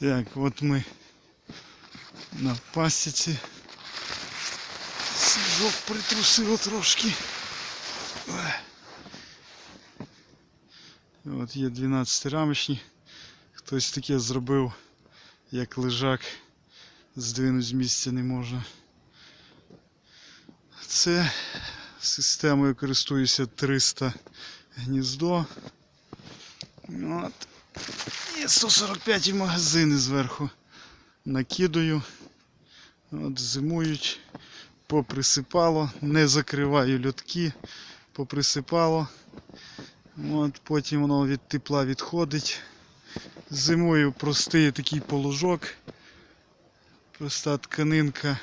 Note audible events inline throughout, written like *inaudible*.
Так, от ми на пасіці. Сіжок притрусило трошки. От є 12 рамочні. Хтось таке зробив, як лежак. Здвинуть з місця не можна. Це системою користуюся 300 гніздо. От. І 145 і магазини зверху накидаю. От зимують, поприсипало, не закриваю льотки, поприсипало. От, потім воно від тепла відходить. Зимою простий такий положок. Проста тканинка.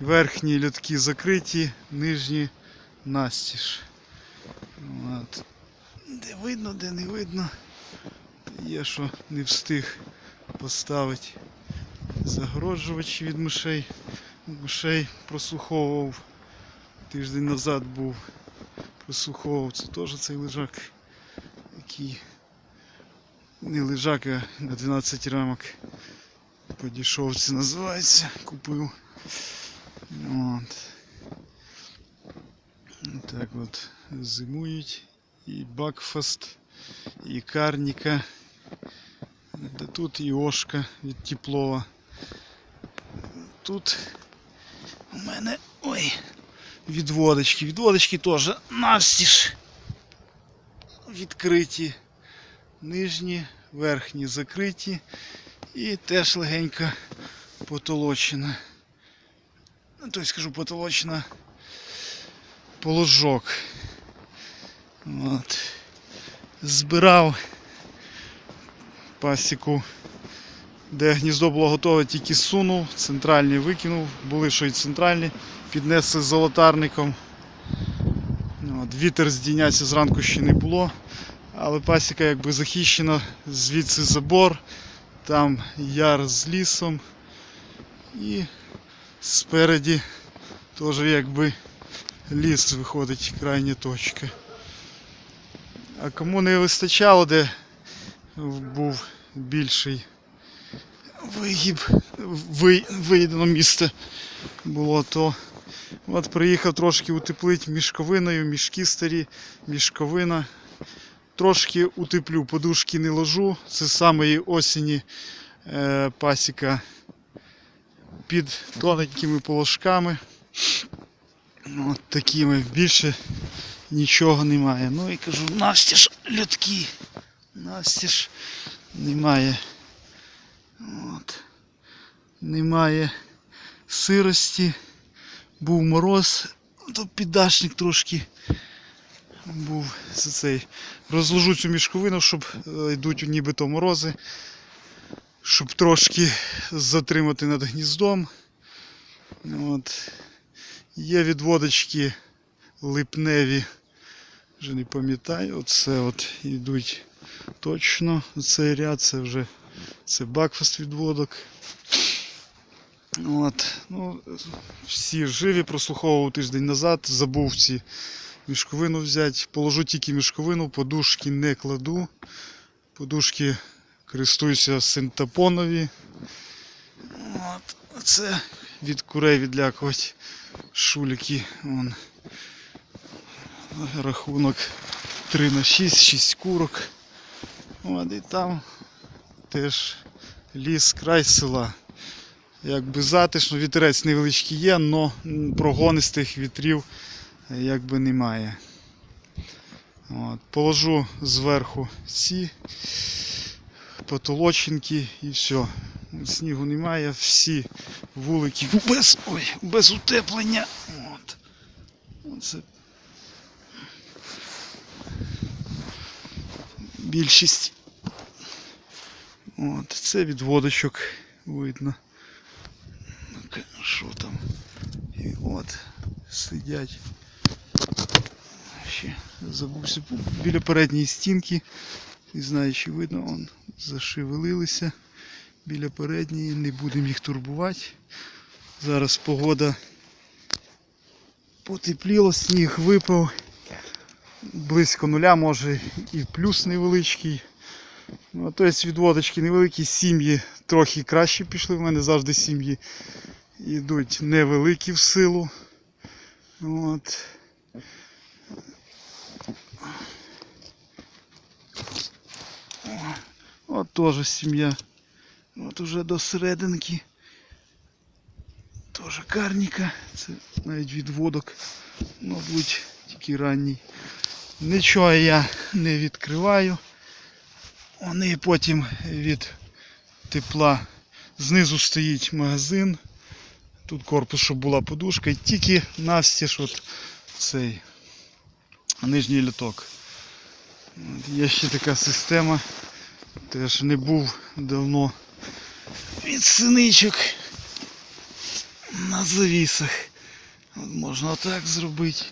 Верхні льотки закриті, нижні настіж. От. Де видно, де не видно. Є, що не встиг поставити загороджувач від мишей. Мишей прослуховував. Тиждень назад був. Прослуховував. Це теж цей лежак. Який не лежак, а на 12 рамок. По дешевці називається. Купив. От. Так от зимують. І Бакфаст, і Карніка. Де тут і Ошка від Теплова. Тут у мене ой, відводочки. Відводочки теж навстіж відкриті. Нижні, верхні закриті і теж легенько потолочена. Ну, тобто скажу потолочена положок. От. Збирав пасіку, де гніздо було готове, тільки сунув, центральні викинув, були що й центральні, піднесли золотарником. От. Вітер здійнятися зранку ще не було, але пасіка якби захищена, звідси забор, там яр з лісом і спереді теж якби ліс виходить крайня точка. А кому не вистачало, де був більший вигіб, ви, виїдено місце було, то от приїхав трошки утеплити мішковиною, мішки старі, мішковина. Трошки утеплю, подушки не ложу. Це з самої осені е, пасіка під тоненькими полошками. От такими більше нічого немає. Ну і кажу, настіж льотки. Настіж немає. От. Немає сирості. Був мороз, то піддашник трошки був за цей. Розложу цю мішковину, щоб е, йдуть нібито морози. Щоб трошки затримати над гніздом. От. Є відводочки липневі. Вже не пам'ятаю, оце от йдуть точно. Цей ряд це вже це бакфаст відводок. От. Ну, всі живі, прослуховував тиждень назад, забув ці мішковину взяти. Положу тільки мішковину, подушки не кладу. Подушки користуюся синтапонові. От. Це від курей відлякувати шуліки. Вон. Рахунок 3 на 6, 6 курок. От, і там теж ліс, край села. Якби затишно, вітерець невеличкий є, але прогонистих вітрів якби немає. От, положу зверху ці потолочинки і все. Снігу немає, всі вулики без, ой, без утеплення. От. Оце більшість. От, це відводочок видно. Що там? І от сидять. Ще забувся біля передньої стінки. Не знаю, чи видно, он зашевелилися біля передньої, не будемо їх турбувати. Зараз погода потепліло, сніг випав. Близько нуля, може і плюс невеличкий. Ну, тобто відводочки невеликі, сім'ї трохи краще пішли. В мене завжди сім'ї йдуть невеликі в силу. От. От теж сім'я. От уже до серединки. Теж карніка. Це навіть відводок, мабуть, тільки ранній. Нічого я не відкриваю. Вони потім від тепла. Знизу стоїть магазин. Тут корпус, щоб була подушка. І тільки навстіж от цей нижній літок. Є ще така система. Теж не був давно від синичок на завісах. Можна отак зробити.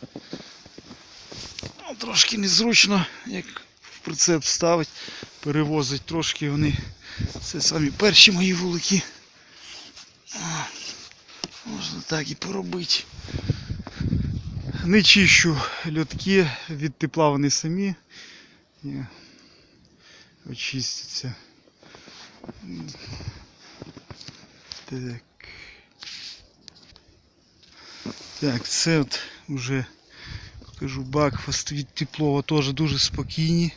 Ну, трошки незручно, як в прицеп ставить, перевозить трошки вони. Це самі перші мої вулики. Можна так і поробити. Не чищу льотки, від тепла вони самі. Ні. Очистяться. Так. Так, це от уже покажу бакфаст від теплого теж дуже спокійні.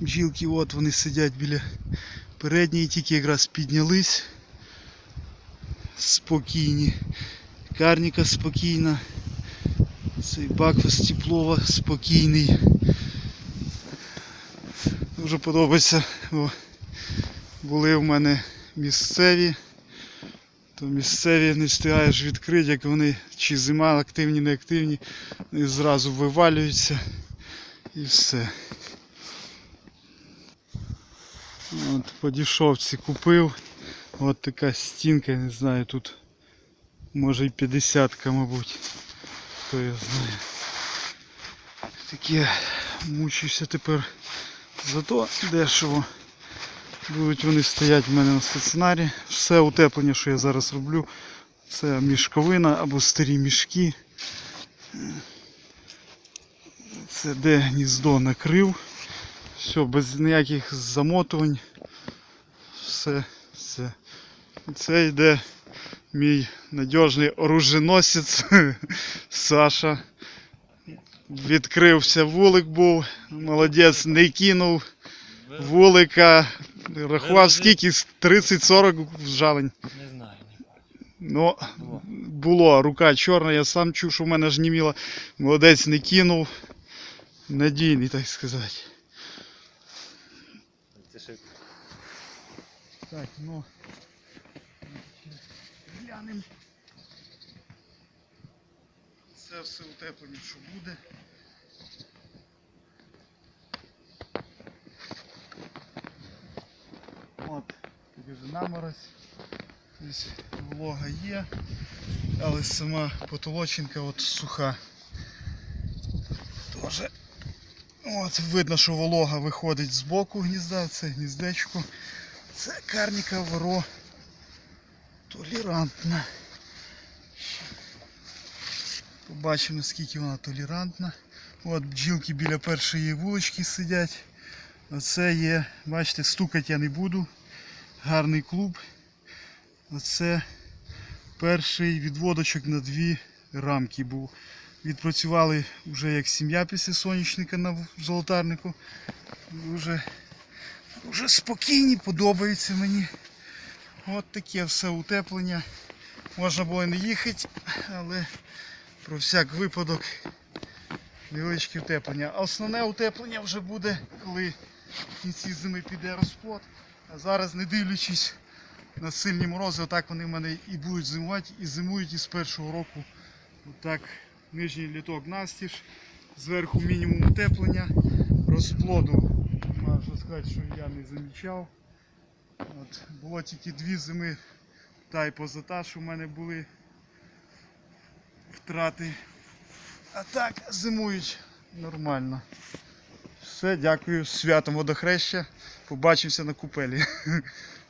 Бджілки от вони сидять біля передньої, тільки якраз піднялись. Спокійні. Карніка спокійна. Цей бакфаст теплова спокійний. Дуже подобається. Бо були в мене місцеві. То місцеві не встигаєш відкрити, як вони чи зима активні, не активні, вони зразу вивалюються і все. От по дешевці купив. От така стінка, не знаю, тут може і 50 мабуть. Хто я знає. Таке мучуся тепер. Зато дешево. Будуть вони стоять в мене на стаціонарі. Все утеплення, що я зараз роблю, це мішковина або старі мішки. Це де гніздо накрив. Все, без ніяких замотувань. Все, все. Це йде мій надіжний оруженосець *laughs* Саша. Відкрився вулик був, молодець, не кинув вулика. Рахував скільки? 30-40 вжалень. Не знаю. Ну, Було. рука чорна, я сам чув, що в мене ж німіла. Молодець не кинув. Надійний, так сказати. Це ще Так, ну. Глянем. Це все утеплення, що буде. От, тут вже наморозь. Тобто волога є, але сама потолочинка от суха. Тоже От видно, що волога виходить з боку гнізда, це гніздечко. Це карніка воро толерантна. Побачимо наскільки вона толерантна. От бджілки біля першої вулички сидять. Оце є, бачите, стукати я не буду. Гарний клуб. Оце перший відводочок на дві рамки був. Відпрацювали вже як сім'я після сонячника на золотарнику. Дуже, дуже спокійні, подобається мені. От таке все утеплення. Можна було не їхати, але про всяк випадок невеличке утеплення. А основне утеплення вже буде, коли в кінці зими піде розплод. А зараз, не дивлячись на сильні морози, отак вони в мене і будуть зимувати, і зимують із першого року. Отак нижній літок настіж, зверху мінімум утеплення, розплоду. Можу сказати, що я не замічав. От, було тільки дві зими, та й позата, що в мене були втрати. А так зимують нормально. Все, дякую. Святом водохреща. Побачимося на купелі. *laughs*